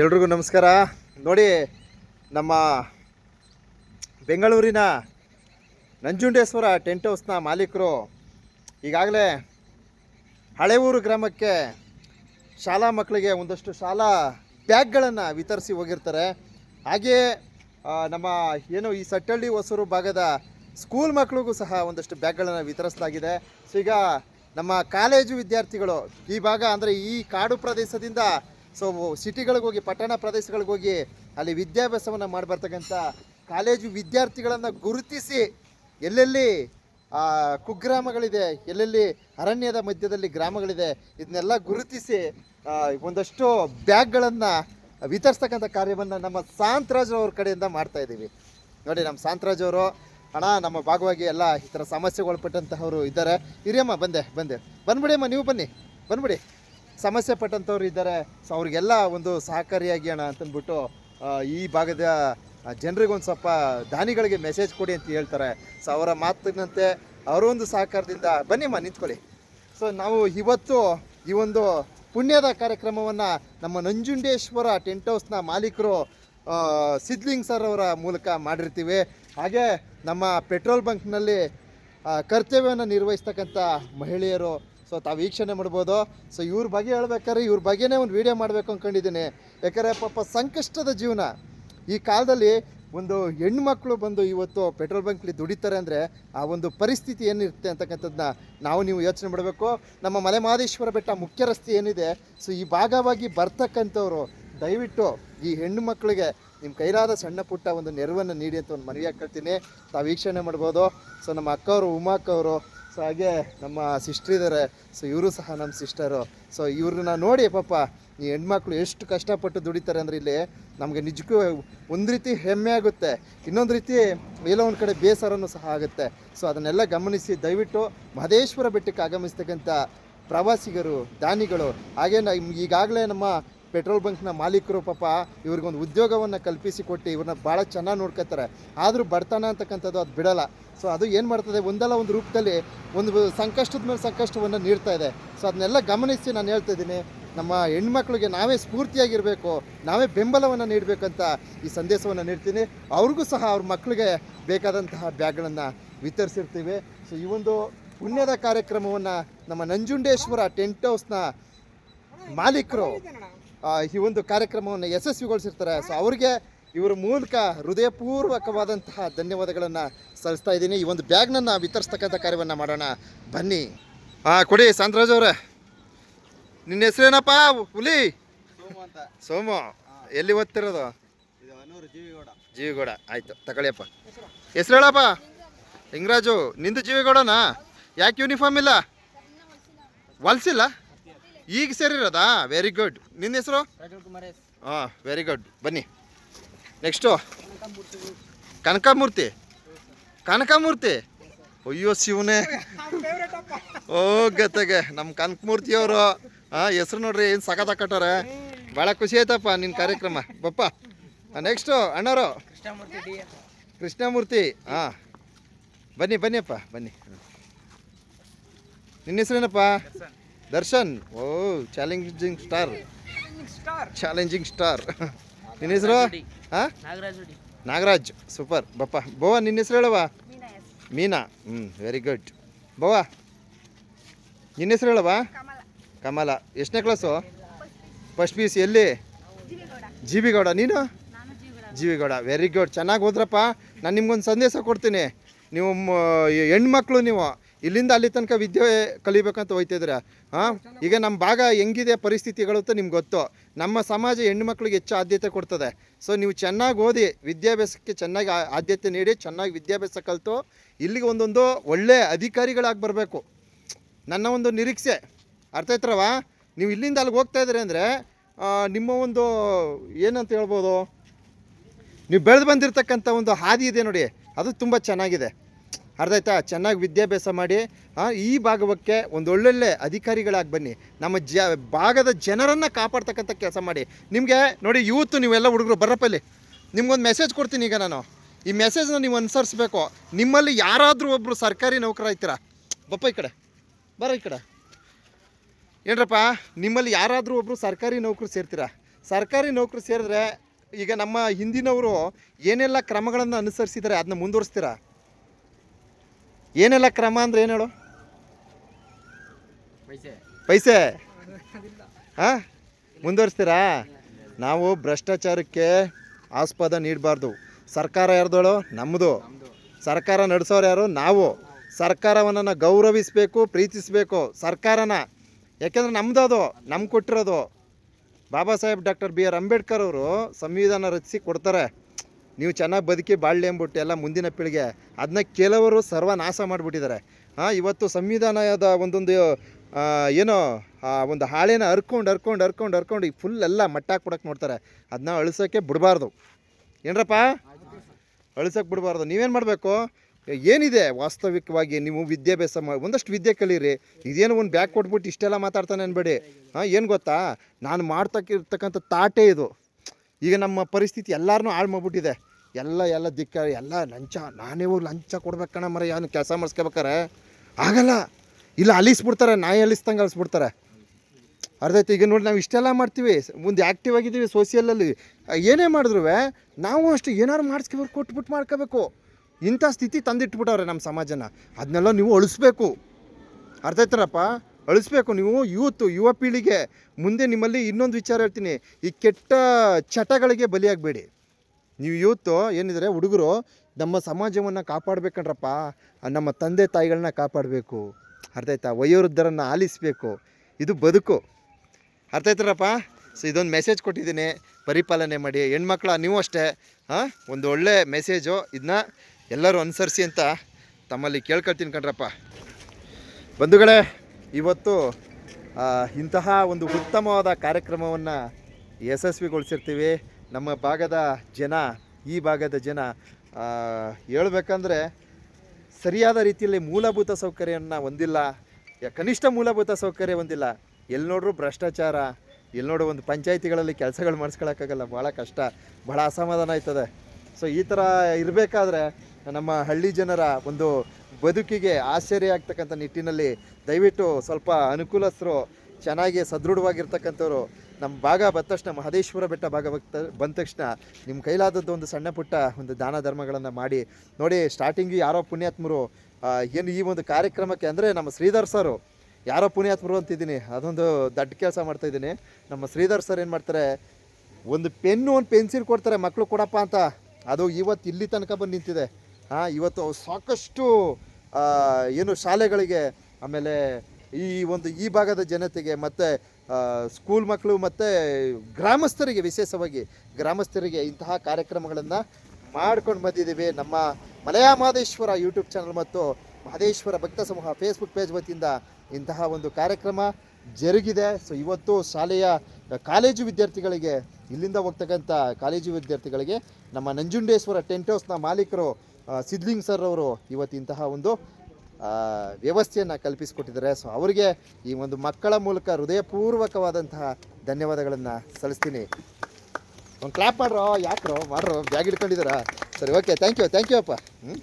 ಎಲ್ರಿಗೂ ನಮಸ್ಕಾರ. ನೋಡಿ, ನಮ್ಮ ಬೆಂಗಳೂರಿನ ನಂಜುಂಡೇಶ್ವರ ಟೆಂಟ್ ಹೌಸ್ನ ಮಾಲೀಕರು ಈಗಾಗಲೇ ಹಳೆ ಊರು ಗ್ರಾಮಕ್ಕೆ ಶಾಲಾ ಮಕ್ಕಳಿಗೆ ಒಂದಷ್ಟು ಶಾಲಾ ಬ್ಯಾಗ್ಗಳನ್ನು ವಿತರಿಸಿ ಹೋಗಿರ್ತಾರೆ. ಹಾಗೆಯೇ ನಮ್ಮ ಏನು ಈ ಸಟ್ಟಳ್ಳಿ ಹೊಸೂರು ಭಾಗದ ಸ್ಕೂಲ್ ಮಕ್ಕಳಿಗೂ ಸಹ ಒಂದಷ್ಟು ಬ್ಯಾಗ್ಗಳನ್ನು ವಿತರಿಸಲಾಗಿದೆ. ಸೊ, ಈಗ ನಮ್ಮ ಕಾಲೇಜು ವಿದ್ಯಾರ್ಥಿಗಳು ಈ ಭಾಗ ಅಂದರೆ ಈ ಕಾಡು ಪ್ರದೇಶದಿಂದ ಸೊ ಸಿಟಿಗಳಿಗೆ ಹೋಗಿ, ಪಟ್ಟಣ ಪ್ರದೇಶಗಳಿಗೆ ಹೋಗಿ ಅಲ್ಲಿ ವಿದ್ಯಾಭ್ಯಾಸವನ್ನು ಮಾಡಿ ಬರ್ತಕ್ಕಂಥ ಕಾಲೇಜು ವಿದ್ಯಾರ್ಥಿಗಳನ್ನು ಗುರುತಿಸಿ ಎಲ್ಲೆಲ್ಲಿ ಕುಗ್ರಾಮಗಳಿದೆ, ಎಲ್ಲೆಲ್ಲಿ ಅರಣ್ಯದ ಮಧ್ಯದಲ್ಲಿ ಗ್ರಾಮಗಳಿದೆ, ಇದನ್ನೆಲ್ಲ ಗುರುತಿಸಿ ಒಂದಷ್ಟು ಬ್ಯಾಗ್ಗಳನ್ನು ವಿತರಿಸ್ತಕ್ಕಂಥ ಕಾರ್ಯವನ್ನು ನಮ್ಮ ಅವ್ರ ಕಡೆಯಿಂದ ಮಾಡ್ತಾ ಇದ್ದೀವಿ. ನೋಡಿ, ನಮ್ಮ ಅವರು, ಅಣ್ಣ, ನಮ್ಮ ಭಾಗವಾಗಿ ಎಲ್ಲ ಈ ಥರ ಸಮಸ್ಯೆಗೆ ಒಳಪಟ್ಟಂತಹವರು ಇದ್ದಾರೆ. ಹಿರಿಯಮ್ಮ, ಬಂದೆ ಬಂದೆ. ಬಂದ್ಬಿಡಿ ಅಮ್ಮ, ನೀವು ಬನ್ನಿ, ಬಂದ್ಬಿಡಿ. ಸಮಸ್ಯೆ ಪಟ್ಟಂಥವ್ರು ಇದ್ದಾರೆ, ಸೊ ಅವ್ರಿಗೆಲ್ಲ ಒಂದು ಸಹಕಾರಿಯಾಗಿ ಅಂತಂದ್ಬಿಟ್ಟು ಈ ಭಾಗದ ಜನರಿಗೆ ಒಂದು ಸ್ವಲ್ಪ ದಾನಿಗಳಿಗೆ ಮೆಸೇಜ್ ಕೊಡಿ ಅಂತ ಹೇಳ್ತಾರೆ. ಸೊ ಅವರ ಮಾತಿನಂತೆ ಅವರೊಂದು ಸಹಕಾರದಿಂದ ಬನ್ನಿಮ್ಮ ನಿಂತ್ಕೊಳ್ಳಿ. ಸೊ ನಾವು ಇವತ್ತು ಈ ಒಂದು ಪುಣ್ಯದ ಕಾರ್ಯಕ್ರಮವನ್ನು ನಮ್ಮ ನಂಜುಂಡೇಶ್ವರ ಟೆಂಟ್ ಹೌಸ್ನ ಮಾಲೀಕರು ಸಿದ್ಲಿಂಗ್ ಸರ್ ಅವರ ಮೂಲಕ ಮಾಡಿರ್ತೀವಿ. ಹಾಗೆ ನಮ್ಮ ಪೆಟ್ರೋಲ್ ಬಂಕ್ನಲ್ಲಿ ಕರ್ತವ್ಯವನ್ನು ನಿರ್ವಹಿಸ್ತಕ್ಕಂಥ ಮಹಿಳೆಯರು ಸೊ ತಾವು ವೀಕ್ಷಣೆ ಮಾಡ್ಬೋದು. ಸೊ ಇವ್ರ ಬಗ್ಗೆ ಹೇಳ್ಬೇಕಾದ್ರೆ ಇವ್ರ ಬಗ್ಗೆನೇ ಒಂದು ವಿಡಿಯೋ ಮಾಡಬೇಕು ಅಂದ್ಕೊಂಡಿದ್ದೀನಿ ಯಾಕಂದರೆ ಪಾಪ ಸಂಕಷ್ಟದ ಜೀವನ. ಈ ಕಾಲದಲ್ಲಿ ಒಂದು ಹೆಣ್ಮಕ್ಳು ಬಂದು ಇವತ್ತು ಪೆಟ್ರೋಲ್ ಬಂಕ್ಲಿ ದುಡಿತಾರೆ ಅಂದರೆ ಆ ಒಂದು ಪರಿಸ್ಥಿತಿ ಏನಿರುತ್ತೆ ಅಂತಕ್ಕಂಥದ್ದನ್ನ ನಾವು ನೀವು ಯೋಚನೆ ಮಾಡಬೇಕು. ನಮ್ಮ ಮಲೆ ಮಹದೇಶ್ವರ ಬೆಟ್ಟ ಮುಖ್ಯ ರಸ್ತೆ ಏನಿದೆ, ಸೊ ಈ ಭಾಗವಾಗಿ ಬರ್ತಕ್ಕಂಥವ್ರು, ದಯವಿಟ್ಟು ಈ ಹೆಣ್ಣು ಮಕ್ಕಳಿಗೆ ನಿಮ್ಮ ಕೈಲಾದ ಸಣ್ಣ ಪುಟ್ಟ ಒಂದು ನೆರವನ್ನು ನೀಡಿ ಅಂತ ಒಂದು ಮನವಿ ಹಾಕ್ಕೊಳ್ತೀನಿ ತಾವು ವೀಕ್ಷಣೆ ಮಾಡ್ಬೋದು. ಸೊ ನಮ್ಮ ಅಕ್ಕವರು ಉಮಾಕ್ಕವರು ಸೊ ಹಾಗೆ ನಮ್ಮ ಸಿಸ್ಟರ್ ಇದ್ದಾರೆ ಸೊ ಇವರು ಸಹ ನಮ್ಮ ಸಿಸ್ಟರು ಸೊ ಇವ್ರನ್ನ ನೋಡಿ, ಪಾಪ, ಈ ಹೆಣ್ಮಕ್ಳು ಎಷ್ಟು ಕಷ್ಟಪಟ್ಟು ದುಡಿತಾರೆ ಅಂದರೆ ಇಲ್ಲಿ ನಮಗೆ ನಿಜಕ್ಕೂ ಒಂದು ರೀತಿ ಹೆಮ್ಮೆ ಆಗುತ್ತೆ. ಇನ್ನೊಂದು ರೀತಿ ಎಲ್ಲೋ ಒಂದು ಕಡೆ ಬೇಸರನೂ ಸಹ ಆಗುತ್ತೆ. ಸೊ ಅದನ್ನೆಲ್ಲ ಗಮನಿಸಿ, ದಯವಿಟ್ಟು ಮಹದೇಶ್ವರ ಬೆಟ್ಟಕ್ಕೆ ಆಗಮಿಸ್ತಕ್ಕಂಥ ಪ್ರವಾಸಿಗರು, ದಾನಿಗಳು, ಹಾಗೆ ಈಗಾಗಲೇ ನಮ್ಮ ಪೆಟ್ರೋಲ್ ಬಂಕ್ನ ಮಾಲೀಕರು ಪಾಪ ಇವ್ರಿಗೊಂದು ಉದ್ಯೋಗವನ್ನು ಕಲ್ಪಿಸಿ ಕೊಟ್ಟು ಇವ್ರನ್ನ ಭಾಳ ಚೆನ್ನಾಗಿ ನೋಡ್ಕೋತಾರೆ. ಆದರೂ ಬಡತನ ಅಂತಕ್ಕಂಥದ್ದು ಅದು ಬಿಡಲ್ಲ. ಸೊ ಅದು ಏನು ಮಾಡ್ತದೆ? ಒಂದಲ್ಲ ಒಂದು ರೂಪದಲ್ಲಿ ಒಂದು ಸಂಕಷ್ಟದ ಮೇಲೆ ಸಂಕಷ್ಟವನ್ನು ನೀಡ್ತಾ ಇದೆ. ಸೊ ಅದನ್ನೆಲ್ಲ ಗಮನಿಸಿ ನಾನು ಹೇಳ್ತಾ ಇದ್ದೀನಿ, ನಮ್ಮ ಹೆಣ್ಮಕ್ಳಿಗೆ ನಾವೇ ಸ್ಫೂರ್ತಿಯಾಗಿರಬೇಕು, ನಾವೇ ಬೆಂಬಲವನ್ನು ನೀಡಬೇಕಂತ ಈ ಸಂದೇಶವನ್ನು ನೀಡ್ತೀನಿ. ಅವ್ರಿಗೂ ಸಹ ಅವ್ರ ಮಕ್ಕಳಿಗೆ ಬೇಕಾದಂತಹ ಬ್ಯಾಗ್ಗಳನ್ನು ವಿತರಿಸಿರ್ತೀವಿ. ಸೊ ಈ ಒಂದು ಪುಣ್ಯದ ಕಾರ್ಯಕ್ರಮವನ್ನು ನಮ್ಮ ನಂಜುಂಡೇಶ್ವರ ಟೆಂಟ್ ಹೌಸ್ನ ಮಾಲೀಕರು ಈ ಒಂದು ಕಾರ್ಯಕ್ರಮವನ್ನು ಯಶಸ್ವಿಗೊಳಿಸಿರ್ತಾರೆ. ಸೊ ಅವ್ರಿಗೆ ಇವರ ಮೂಲಕ ಹೃದಯಪೂರ್ವಕವಾದಂತಹ ಧನ್ಯವಾದಗಳನ್ನು ಸಲ್ಲಿಸ್ತಾ ಇದ್ದೀನಿ. ಈ ಒಂದು ಬ್ಯಾಗ್ನನ್ನು ವಿತರಿಸ್ತಕ್ಕಂಥ ಕಾರ್ಯವನ್ನು ಮಾಡೋಣ. ಬನ್ನಿ. ಹಾಂ ಕೊಡಿ ಸಾಂತರಾಜ್ ಅವರೇ. ನಿನ್ನ ಹೆಸರೇನಪ್ಪ? ಹುಲಿ? ಸೋಮು ಅಂತ. ಸೋಮು. ಎಲ್ಲಿ ಓದ್ತಿರೋದು? ಇದು ಅನೂರು ಜೀವಿಗೌಡ. ಜೀವಿಗೌಡ. ಆಯಿತು ತಗೊಳ್ಳಿಯಪ್ಪ. ಹೆಸರು ಹೇಳಪ್ಪ ಲಿಂಗರಾಜು ನಿಂದು ಜೀವಿಗೌಡನಾ? ಯಾಕೆ ಯೂನಿಫಾರ್ಮ್ ಇಲ್ಲ? ಹೊಲ್ಸಿಲ್ಲ? ಈಗ ಸೇರಿರೋದಾ? ವೆರಿ ಗುಡ್ ನಿನ್ನ ಹೆಸರು? ಹಾಂ ವೆರಿ ಗುಡ್ ಬನ್ನಿ. ನೆಕ್ಸ್ಟು ಕನಕಮೂರ್ತಿ. ಕನಕಮೂರ್ತಿ? ಅಯ್ಯೋ ಶಿವನೇ. ಓ ಗತೆಗೆ. ನಮ್ಮ ಕನಕಮೂರ್ತಿಯವರು ಹಾಂ ಹೆಸ್ರು ನೋಡ್ರಿ ಏನು ಸಖತ್ ಹಾಕಟ್ಟಾರೆ ಭಾಳ ಖುಷಿ ಆಯ್ತಪ್ಪ ನಿನ್ನ ಕಾರ್ಯಕ್ರಮ. ಬಪ್ಪ. ನೆಕ್ಸ್ಟು ಅಣ್ಣವರು? ಕೃಷ್ಣಮೂರ್ತಿ ಹಾಂ ಬನ್ನಿ ಬನ್ನಿಯಪ್ಪ ಬನ್ನಿ. ನಿನ್ನ ಹೆಸರೇನಪ್ಪ ದರ್ಶನ್ ಓ ಚಾಲೆಂಜಿಂಗ್ ಸ್ಟಾರ್ ಚಾಲೆಂಜಿಂಗ್ ಸ್ಟಾರ್ ನಿನ್ನ ಹೆಸರು? ಹಾಂ? ನಾಗರಾಜ್ ಸೂಪರ್ ಬಪ್ಪ ಬೋವ ನಿನ್ನ ಹೆಸರು ಹೇಳವ ಮೀನಾ ಹ್ಞೂ ವೆರಿ ಗುಡ್ ಬೋವ ನಿನ್ನ ಹೆಸರು ಹೇಳವ ಕಮಲ. ಎಷ್ಟನೇ class first P U C ಎಲ್ಲಿ? ಜಿ ಬಿ ಗೌಡ ನೀನು Jeevigowda. V Gowda very good ಚೆನ್ನಾಗಿ ಹೋದ್ರಪ್ಪ ನಾನು ನಿಮ್ಗೊಂದು ಸಂದೇಶ ಕೊಡ್ತೀನಿ. ನೀವು ಮ- ಹೆಣ್ಮಕ್ಳು ನೀವು. ಇಲ್ಲಿಂದ ಅಲ್ಲಿ ತನಕ ವಿದ್ಯೆ ಕಲಿಬೇಕಂತ ಹೋಯ್ತಿದ್ರ ಹಾಂ? ಈಗ ನಮ್ಮ ಭಾಗ ಹೆಂಗಿದೆ ಪರಿಸ್ಥಿತಿಗಳು ಅಂತ ನಿಮ್ಗೆ ಗೊತ್ತು. ನಮ್ಮ ಸಮಾಜ ಹೆಣ್ಮಕ್ಳಿಗೆ ಹೆಚ್ಚು ಆದ್ಯತೆ ಕೊಡ್ತದೆ. ಸೊ ನೀವು ಚೆನ್ನಾಗಿ ಓದಿ, ವಿದ್ಯಾಭ್ಯಾಸಕ್ಕೆ ಚೆನ್ನಾಗಿ ಆದ್ಯತೆ ನೀಡಿ, ಚೆನ್ನಾಗಿ ವಿದ್ಯಾಭ್ಯಾಸ ಕಲಿತು, ಇಲ್ಲಿಗೆ ಒಂದೊಂದು ಒಳ್ಳೆ ಅಧಿಕಾರಿಗಳಾಗಿ ಬರಬೇಕು. ನನ್ನ ಒಂದು ನಿರೀಕ್ಷೆ. ಅರ್ಥ ಆಯ್ತರವಾ? ನೀವು ಇಲ್ಲಿಂದ ಅಲ್ಲಿಗೆ ಹೋಗ್ತಾ ಇದ್ದೀರಿ ಅಂದರೆ ನಿಮ್ಮ ಒಂದು ಏನಂತ ಹೇಳ್ಬೋದು? ನೀವು ಬೆಳೆದು ಬಂದಿರತಕ್ಕಂಥ ಒಂದು ಹಾದಿ ಇದೆ ನೋಡಿ. ಅದು ತುಂಬ ಚೆನ್ನಾಗಿದೆ. ಅರ್ಥ ಆಯ್ತಾ? ಚೆನ್ನಾಗಿ ವಿದ್ಯಾಭ್ಯಾಸ ಮಾಡಿ ಈ ಭಾಗವಕ್ಕೆ ಒಂದು ಒಳ್ಳೊಳ್ಳೆ ಅಧಿಕಾರಿಗಳಾಗಿ ಬನ್ನಿ. ನಮ್ಮ ಜ, ಭಾಗದ ಜನರನ್ನು ಕಾಪಾಡ್ತಕ್ಕಂಥ ಕೆಲಸ ಮಾಡಿ. ನಿಮಗೆ ನೋಡಿ ಯೂತ್ ನೀವೆಲ್ಲ ಹುಡುಗರು ಬರಪ್ಪಲ್ಲಿ ನಿಮ್ಗೊಂದು ಮೆಸೇಜ್ ಕೊಡ್ತೀನಿ ಈಗ ನಾನು. ಈ ಮೆಸೇಜ್ನ ನೀವು ಅನುಸರಿಸ್ಬೇಕು. ನಿಮ್ಮಲ್ಲಿ ಯಾರಾದರೂ ಒಬ್ಬರು ಸರ್ಕಾರಿ ನೌಕರ ಇರ್ತೀರಾ ಬಪ್ಪ ಈ ಕಡೆ. ಬರ ಈ ಕಡೆ. ಏನ್ರಪ್ಪ, ನಿಮ್ಮಲ್ಲಿ ಯಾರಾದರೂ ಒಬ್ಬರು ಸರ್ಕಾರಿ ನೌಕರು ಸೇರ್ತೀರಾ? ಸರ್ಕಾರಿ ನೌಕರು ಸೇರಿದ್ರೆ ಈಗ ನಮ್ಮ ಹಿಂದಿನವರು ಏನೆಲ್ಲ ಕ್ರಮಗಳನ್ನು ಅನುಸರಿಸಿದ್ದಾರೆ ಅದನ್ನ ಮುಂದುವರಿಸ್ತೀರಾ? ಏನೆಲ್ಲ ಕ್ರಮ ಅಂದ್ರೆ ಏನು ಹೇಳು? ಪೈಸೆ. ಹಾಂ? ಮುಂದುವರಿಸ್ತೀರಾ? ನಾವು ಭ್ರಷ್ಟಾಚಾರಕ್ಕೆ ಆಸ್ಪದ ನೀಡಬಾರ್ದು. ಸರ್ಕಾರ ಯಾರ್ದೋಳು ನಮ್ಮದು ಸರ್ಕಾರ ನಡೆಸೋರು ಯಾರು? ನಾವು. ಸರ್ಕಾರವನ್ನು ಗೌರವಿಸಬೇಕು ಪ್ರೀತಿಸಬೇಕು. ಸರ್ಕಾರನ. ಯಾಕೆಂದ್ರೆ ನಮ್ಮದು ಅದು ನಮ್ಗೆ ಕೊಟ್ಟಿರೋದು. Baba Saheb doctor B R Ambedkar ಅವರು ಸಂವಿಧಾನ ರಚಿಸಿ ಕೊಡ್ತಾರೆ. ನೀವು ಚೆನ್ನಾಗಿ ಬದುಕಿ ಬಾಳ್ಲೆ ಅಂದ್ಬಿಟ್ಟು ಎಲ್ಲ ಮುಂದಿನ ಪೀಳಿಗೆ ಅದನ್ನ ಕೆಲವರು ಸರ್ವನಾಶ ಮಾಡಿಬಿಟ್ಟಿದ್ದಾರೆ. ಹಾಂ ಇವತ್ತು ಸಂವಿಧಾನದ ಒಂದೊಂದು ಏನೋ ಒಂದು ಹಾಳೆನ ಹರ್ಕೊಂಡು ಹರ್ಕೊಂಡು ಹರ್ಕೊಂಡು ಹರ್ಕೊಂಡು ಈ ಫುಲ್ ಎಲ್ಲ ಮಟ್ಟ ಕೊಡಕ್ಕೆ ನೋಡ್ತಾರೆ. ಅದನ್ನ ಅಳಿಸೋಕ್ಕೆ ಬಿಡಬಾರ್ದು. ಏನ್ರಪ್ಪ? ಅಳಿಸೋಕೆ ಬಿಡಬಾರ್ದು. ನೀವೇನು ಮಾಡಬೇಕು? ಏನಿದೆ ವಾಸ್ತವಿಕವಾಗಿ ನೀವು ವಿದ್ಯಾಭ್ಯಾಸ ಮಾಡಿ ಒಂದಷ್ಟು ವಿದ್ಯೆ ಕಲೀರಿ. ಇದೇನು ಒಂದು ಬ್ಯಾಗ್ ಕೊಟ್ಬಿಟ್ಟು ಇಷ್ಟೆಲ್ಲ ಮಾತಾಡ್ತಾನೆ ಅನ್ಬೇಡಿ. ಹಾಂ ಏನು ಗೊತ್ತಾ? ನಾನು ಮಾಡ್ತಕ್ಕಿರ್ತಕ್ಕಂಥ ತಾಟೆ ಇದು. ಈಗ ನಮ್ಮ ಪರಿಸ್ಥಿತಿ ಎಲ್ಲರನ್ನೂ ಹಾಳು ಮಾಡ್ಬಿಟ್ಟಿದೆ. ಎಲ್ಲ ಎಲ್ಲ ದಿಕ್ಕ, ಎಲ್ಲ ಲಂಚ, ನಾನೇ ಹೋಗಿ ಲಂಚ ಕೊಡ್ಬೇಕಣ್ಣ ಮರ ಏನು ಕೆಲಸ ಮಾಡಿಸ್ಕೋಬೇಕಾರೆ? ಆಗಲ್ಲ. ಇಲ್ಲ ಅಲಿಸ್ಬಿಡ್ತಾರೆ ನಾಯಿ ಅಲಿಸ್ದಂಗೆ ಅಲಿಸ್ಬಿಡ್ತಾರೆ ಅರ್ಧೈತೆ ಈಗ ನೋಡಿ ನಾವು ಇಷ್ಟೆಲ್ಲ ಮಾಡ್ತೀವಿ. ಮುಂದೆ ಆ್ಯಕ್ಟಿವ್ ಆಗಿದ್ದೀವಿ ಸೋಷಿಯಲಲ್ಲಿ ಏನೇ ಮಾಡಿದ್ರು ನಾವು ಅಷ್ಟು ಏನಾರು ಮಾಡಿಸ್ಕೋಬೇಕು ಕೊಟ್ಬಿಟ್ಟು ಮಾಡ್ಕೋಬೇಕು. ಇಂಥ ಸ್ಥಿತಿ ತಂದಿಟ್ಬಿಟ್ಟವ್ರೆ ನಮ್ಮ ಸಮಾಜನ. ಅದನ್ನೆಲ್ಲ ನೀವು ಅಳಿಸ್ಬೇಕು. ಅರ್ಥ ಆಯ್ತಾರಪ್ಪ ಅಳಿಸ್ಬೇಕು ನೀವು ಯೂತ್, ಯುವ ಪೀಳಿಗೆ. ಮುಂದೆ ನಿಮ್ಮಲ್ಲಿ ಇನ್ನೊಂದು ವಿಚಾರ ಹೇಳ್ತೀನಿ. ಈ ಕೆಟ್ಟ ಚಟಗಳಿಗೆ ಬಲಿಯಾಗಬೇಡಿ. ನೀವು ಯೂತು, ಏನಿದ್ರೆ, ಹುಡುಗರು, ನಮ್ಮ ಸಮಾಜವನ್ನು ಕಾಪಾಡಬೇಕಂದ್ರಪ್ಪ, ನಮ್ಮ ತಂದೆ ತಾಯಿಗಳನ್ನ ಕಾಪಾಡಬೇಕು. ಅರ್ಥ ಆಯ್ತಾ? ವಯೋವೃದ್ಧರನ್ನು ಆಲಿಸಬೇಕು. ಇದು ಬದುಕು. ಅರ್ಥ ಆಯ್ತಾರಪ್ಪ ಸೊ ಇದೊಂದು ಮೆಸೇಜ್ ಕೊಟ್ಟಿದ್ದೀನಿ. ಪರಿಪಾಲನೆ ಮಾಡಿ. ಹೆಣ್ಮಕ್ಳ, ನೀವು ಅಷ್ಟೇ. ಹಾಂ? ಒಂದು ಒಳ್ಳೆ ಮೆಸೇಜು ಇದನ್ನ ಎಲ್ಲರೂ ಅನುಸರಿಸಿ ಅಂತ ತಮ್ಮಲ್ಲಿ ಕೇಳ್ಕೊಳ್ತೀನಿ ಕಣ್ರಪ್ಪ. ಬಂಧುಗಳೇ ಇವತ್ತು ಇಂತಹ ಒಂದು ಉತ್ತಮವಾದ ಕಾರ್ಯಕ್ರಮವನ್ನು ಯಶಸ್ವಿಗೊಳಿಸಿರ್ತೀವಿ. ನಮ್ಮ ಭಾಗದ ಜನ, ಈ ಭಾಗದ ಜನ ಹೇಳಬೇಕಂದ್ರೆ ಸರಿಯಾದ ರೀತಿಯಲ್ಲಿ ಮೂಲಭೂತ ಸೌಕರ್ಯವನ್ನು ಹೊಂದಿಲ್ಲ. ಕನಿಷ್ಠ ಮೂಲಭೂತ ಸೌಕರ್ಯ ಹೊಂದಿಲ್ಲ. ಎಲ್ಲಿ ನೋಡ್ರು ಭ್ರಷ್ಟಾಚಾರ ಎಲ್ಲಿ ನೋಡು ಒಂದು ಪಂಚಾಯಿತಿಗಳಲ್ಲಿ ಕೆಲಸಗಳು ಮಾಡಿಸ್ಕೊಳಕ್ಕಾಗಲ್ಲ ಭಾಳ ಕಷ್ಟ ಭಾಳ ಅಸಮಾಧಾನ ಆಯ್ತದೆ. ಸೊ, ಈ ಥರ ಇರಬೇಕಾದ್ರೆ ನಮ್ಮ ಹಳ್ಳಿ ಜನರ ಒಂದು ಬದುಕಿಗೆ ಆಶ್ಚರ್ಯ ಆಗ್ತಕ್ಕಂಥ ನಿಟ್ಟಿನಲ್ಲಿ ದಯವಿಟ್ಟು ಸ್ವಲ್ಪ ಅನುಕೂಲಸ್ಥರು ಚೆನ್ನಾಗಿ ಸದೃಢವಾಗಿರ್ತಕ್ಕಂಥವ್ರು. ನಮ್ಮ ಭಾಗ ಬಂದ ತಕ್ಷಣ ಮಹದೇಶ್ವರ ಬೆಟ್ಟ ಭಾಗ ಬಂದ ತಕ್ಷಣ ನಿಮ್ಮ ಕೈಲಾದದ್ದು ಒಂದು ಸಣ್ಣ ಪುಟ್ಟ ಒಂದು ದಾನ ಧರ್ಮಗಳನ್ನು ಮಾಡಿ. ನೋಡಿ ಸ್ಟಾರ್ಟಿಂಗು ಯಾರೋ ಪುಣ್ಯಾತ್ಮರು ಏನು ಈ ಒಂದು ಕಾರ್ಯಕ್ರಮಕ್ಕೆ ಅಂದರೆ ನಮ್ಮ ಶ್ರೀಧರ್ ಸರು. ಯಾರೋ ಪುಣ್ಯಾತ್ಮರು ಅಂತಿದ್ದೀನಿ, ಅದೊಂದು ದೊಡ್ಡ ಕೆಲಸ ಮಾಡ್ತಾಯಿದ್ದೀನಿ ನಮ್ಮ ಶ್ರೀಧರ್ ಸರ್ ಏನು ಮಾಡ್ತಾರೆ, ಒಂದು ಪೆನ್ನು, ಒಂದು ಪೆನ್ಸಿಲ್ ಕೊಡ್ತಾರೆ ಮಕ್ಕಳು ಕೊಡಪ್ಪ ಅಂತ. ಅದು ಇವತ್ತು ಇಲ್ಲಿ ತನಕ ಬಂದು ನಿಂತಿದೆ. ಇವತ್ತು ಸಾಕಷ್ಟು ಏನು ಶಾಲೆಗಳಿಗೆ, ಆಮೇಲೆ ಈ ಒಂದು ಈ ಭಾಗದ ಜನತೆಗೆ ಮತ್ತು ಸ್ಕೂಲ್ ಮಕ್ಕಳು ಮತ್ತು ಗ್ರಾಮಸ್ಥರಿಗೆ ವಿಶೇಷವಾಗಿ ಗ್ರಾಮಸ್ಥರಿಗೆ ಇಂತಹ ಕಾರ್ಯಕ್ರಮಗಳನ್ನು ಮಾಡ್ಕೊಂಡು ಬಂದಿದ್ದೀವಿ. ನಮ್ಮ ಮಲಯಾ ಮಹದೇಶ್ವರ ಯೂಟ್ಯೂಬ್ ಚಾನಲ್ ಮತ್ತು ಮಹದೇಶ್ವರ ಭಕ್ತ ಸಮೂಹ ಫೇಸ್ಬುಕ್ ಪೇಜ್ ವತಿಯಿಂದ ಇಂತಹ ಒಂದು ಕಾರ್ಯಕ್ರಮ ಜರುಗಿದೆ. ಸೊ ಇವತ್ತು ಶಾಲೆಯ ಕಾಲೇಜು ವಿದ್ಯಾರ್ಥಿಗಳಿಗೆ, ಇಲ್ಲಿಂದ ಹೋಗ್ತಕ್ಕಂಥ ಕಾಲೇಜು ವಿದ್ಯಾರ್ಥಿಗಳಿಗೆ ನಮ್ಮ ನಂಜುಂಡೇಶ್ವರ ಟೆಂಟ್ ಹೌಸ್ನ ಮಾಲೀಕರು ಸಿದ್ಲಿಂಗ್ ಸರ್ ಅವರು ಇವತ್ತು ಇಂತಹ ಒಂದು ವ್ಯವಸ್ಥೆಯನ್ನು ಕಲ್ಪಿಸಿಕೊಟ್ಟಿದ್ದಾರೆ. ಸೊ ಅವರಿಗೆ ಈ ಒಂದು ಮಕ್ಕಳ ಮೂಲಕ ಹೃದಯಪೂರ್ವಕವಾದಂತಹ ಧನ್ಯವಾದಗಳನ್ನು ಸಲ್ಲಿಸ್ತೀನಿ. ಒಂದು ಕ್ಲಾಪ್ ಮಾಡ್ರೋ, ಯಾಕ್ರೋ, ಮಾಡ್ರೋ, ಬ್ಯಾಗ್ ಇಟ್ಕೊಂಡಿದ್ದೀರಾ ಸರಿ okay thank you thank you ಅಪ್ಪ. ಹ್ಞೂ